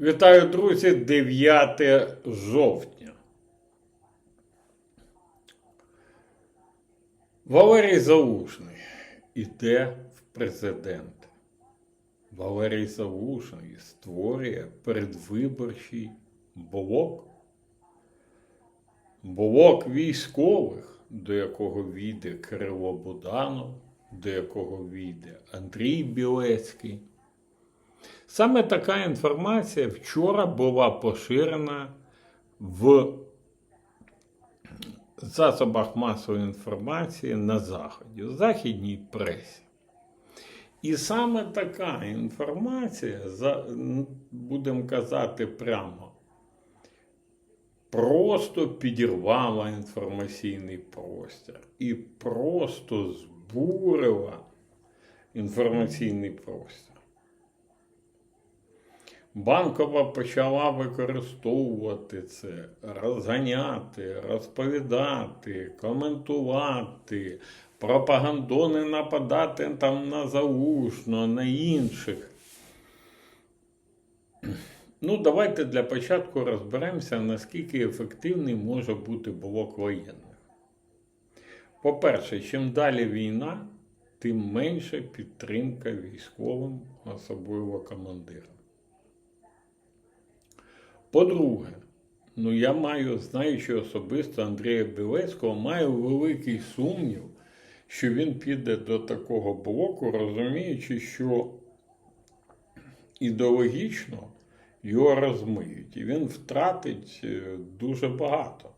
Вітаю, друзі, 9 жовтня. Валерій Залужний іде в президенти. Валерій Залужний створює передвиборчий блок. Блок військових, до якого війде Кирило Буданов, до якого війде Андрій Білецький. Саме така інформація вчора була поширена в засобах масової інформації на Заході, в західній пресі. І саме така інформація, будемо казати прямо, просто підірвала інформаційний простір і просто збурила інформаційний простір. Банкова почала використовувати це, розганяти, розповідати, коментувати, пропагандони нападати там на Залужного, на інших. Ну, давайте для початку розберемося, наскільки ефективний може бути блок воєнних. По-перше, чим далі війна, тим менше підтримка військовим, особливо командирам. По-друге, ну я маю, знаючи особисто Андрія Білецького, маю великий сумнів, що він піде до такого блоку, розуміючи, що ідеологічно його розмиють, і він втратить е, дуже багато,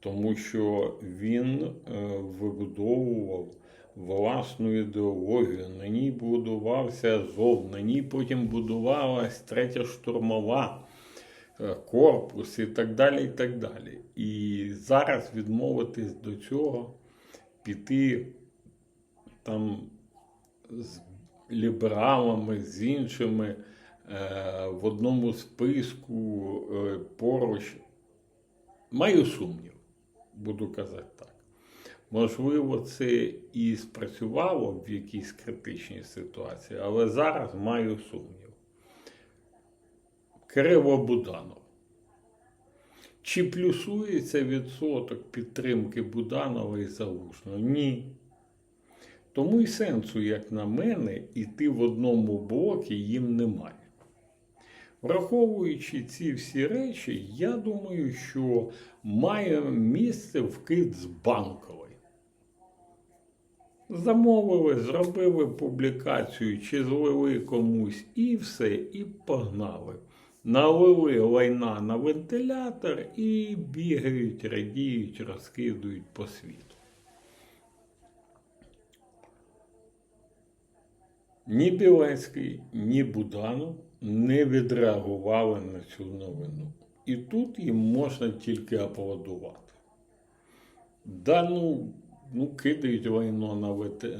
тому що він е, вибудовував власну ідеологію, на ній будувався Азов, на ній потім будувалась третя штурмова корпус і так далі. І так далі. І зараз відмовитись до цього, піти там з лібералами, з іншими е, в одному списку е, поруч. Маю сумнів, буду казати так. Можливо, це і спрацювало в якійсь критичній ситуації, але зараз маю сумнів. Кирило Буданов. Чи плюсується відсоток підтримки Буданова і Залужного? Ні. Тому і сенсу, як на мене, іти в одному блокі їм немає. Враховуючи ці всі речі, я думаю, що має місце вкид з банкової. Замовили, зробили публікацію, чи злили комусь, і все, і погнали. Налили лайна на вентилятор і бігають, радіють, розкидують по світу. Ні Білецький, ні Буданов не відреагували на цю новину. І тут їм можна тільки аплодувати. Да, ну, ну кидають лайно на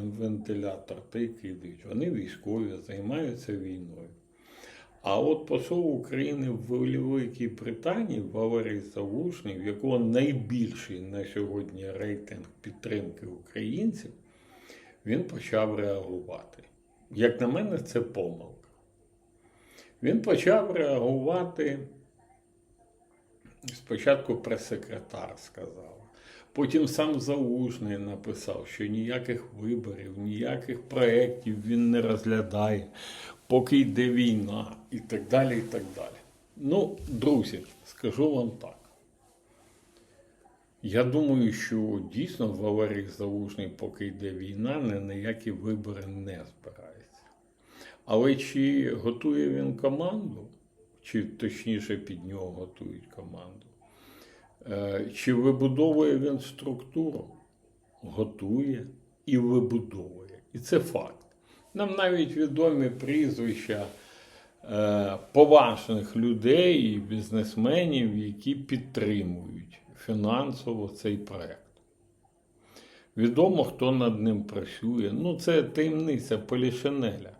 вентилятор, та й кидають. Вони військові, займаються війною. А от посол України в Великій Британії Валерій Залужний, в якого найбільший на сьогодні рейтинг підтримки українців, він почав реагувати. Як на мене, це помилка. Він почав реагувати. Спочатку прес-секретар сказав, потім сам Залужний написав, що ніяких виборів, ніяких проєктів він не розглядає, поки йде війна і так далі. і так далі. Ну, друзі, скажу вам так. Я думаю, що дійсно Валерій Залужний, поки йде війна, ні на які вибори не збирається. Але чи готує він команду, чи точніше під нього готують команду? Е, Чи вибудовує він структуру? Готує і вибудовує. І це факт. Нам навіть відомі прізвища е, поважних людей і бізнесменів, які підтримують фінансово цей проект. Відомо, хто над ним працює. Ну, це таємниця Полішинеля.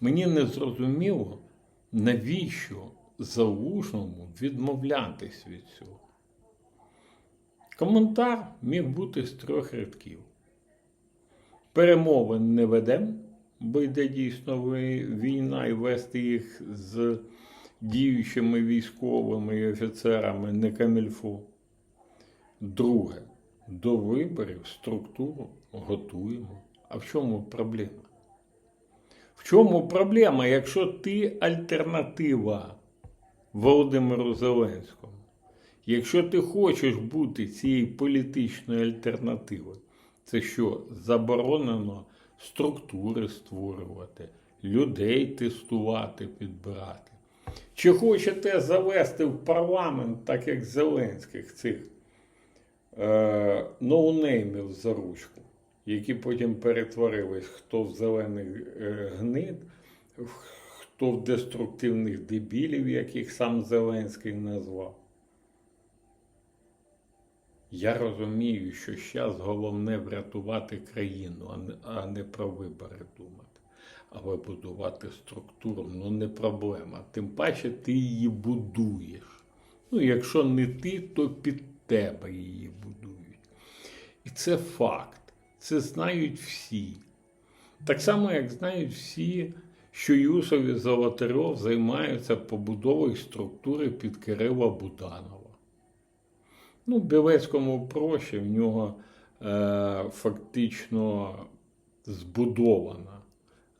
Мені не зрозуміло, навіщо залужному відмовлятись від цього. Коментар міг бути з трьох рядків. Перемовин не ведемо, бо йде дійсно війна і вести їх з діючими військовими і офіцерами не камільфо. Друге, до виборів структуру готуємо. А в чому проблема? В чому проблема, якщо ти альтернатива Володимиру Зеленському? Якщо ти хочеш бути цією політичною альтернативою, це що заборонено структури створювати, людей тестувати, підбирати? Чи хочете завести в парламент, так як Зеленських, цих е, ноунеймів за ручку, які потім перетворились хто в зелених е, гнид, хто в деструктивних дебілів, яких сам Зеленський назвав? Я розумію, що зараз головне врятувати країну, а не, про вибори думати. Але будувати структуру ну не проблема. Тим паче ти її будуєш. Ну, якщо не ти, то під тебе її будують. І це факт. Це знають всі. Так само, як знають всі, що Юсов і Золотарьов займаються побудовою структури під Кирила Буданова. Ну, Білецькому проще, в нього е, фактично збудована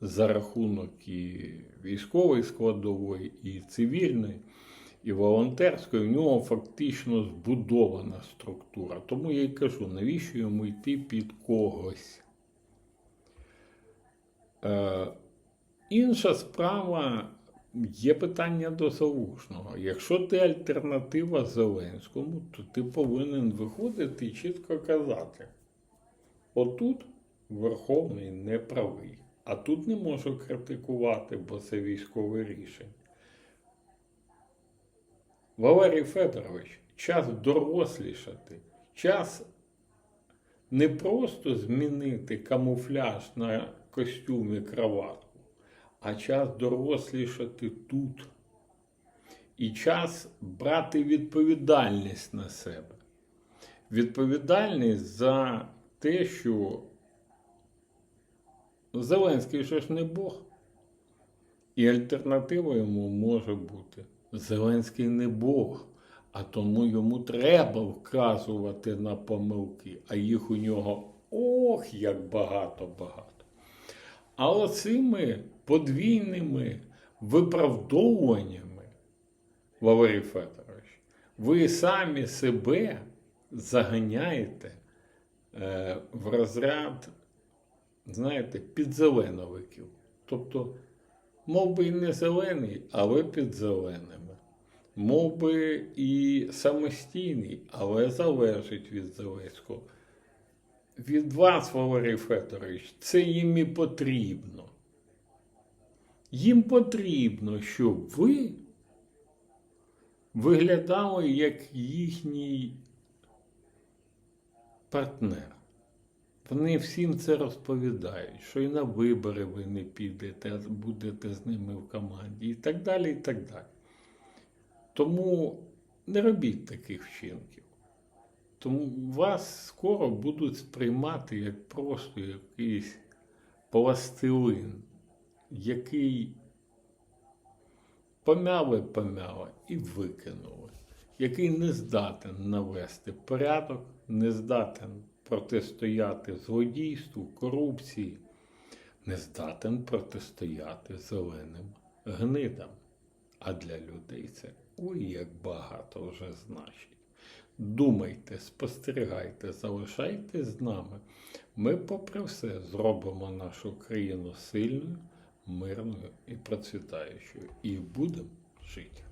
за рахунок і військової складової, і цивільної, і волонтерської, в нього фактично збудована структура. Тому я й кажу, навіщо йому йти під когось. Е, інша справа є питання до Залужного. Якщо ти альтернатива Зеленському, то ти повинен виходити і чітко казати: отут Верховний не правий, а тут не можу критикувати, бо це військове рішення. Валерій Федорович, час дорослішати, час не просто змінити камуфляж на костюмі краватку, а час дорослішати тут. І час брати відповідальність на себе. Відповідальність за те, що Зеленський же ж не Бог. І альтернатива йому може бути. Зеленський не Бог, а тому йому треба вказувати на помилки, а їх у нього ох, як багато-багато. А оцими подвійними виправдовуваннями, Валерій Федорович, ви самі себе заганяєте е, в розряд, знаєте, підзеленовиків. Тобто, мов би і не зелений, але під зеленими. Мов би і самостійний, але залежить від Зеленського. Від вас, Валерій Федорович, це їм і потрібно. Їм потрібно, щоб ви виглядали як їхній партнер. Вони всім це розповідають, що і на вибори ви не підете, а будете з ними в команді, і так далі, і так далі. Тому не робіть таких вчинків. Тому вас скоро будуть сприймати як просто якийсь пластилин, який помяли, помяли і викинули, який не здатен навести порядок, не здатен протистояти злодійству, корупції, не здатен протистояти зеленим гнидам. А для людей це ой як багато вже значить. Думайте, спостерігайте, залишайтесь з нами. Ми, попри все, зробимо нашу країну сильною, мирною і процвітаючою. І будемо жити.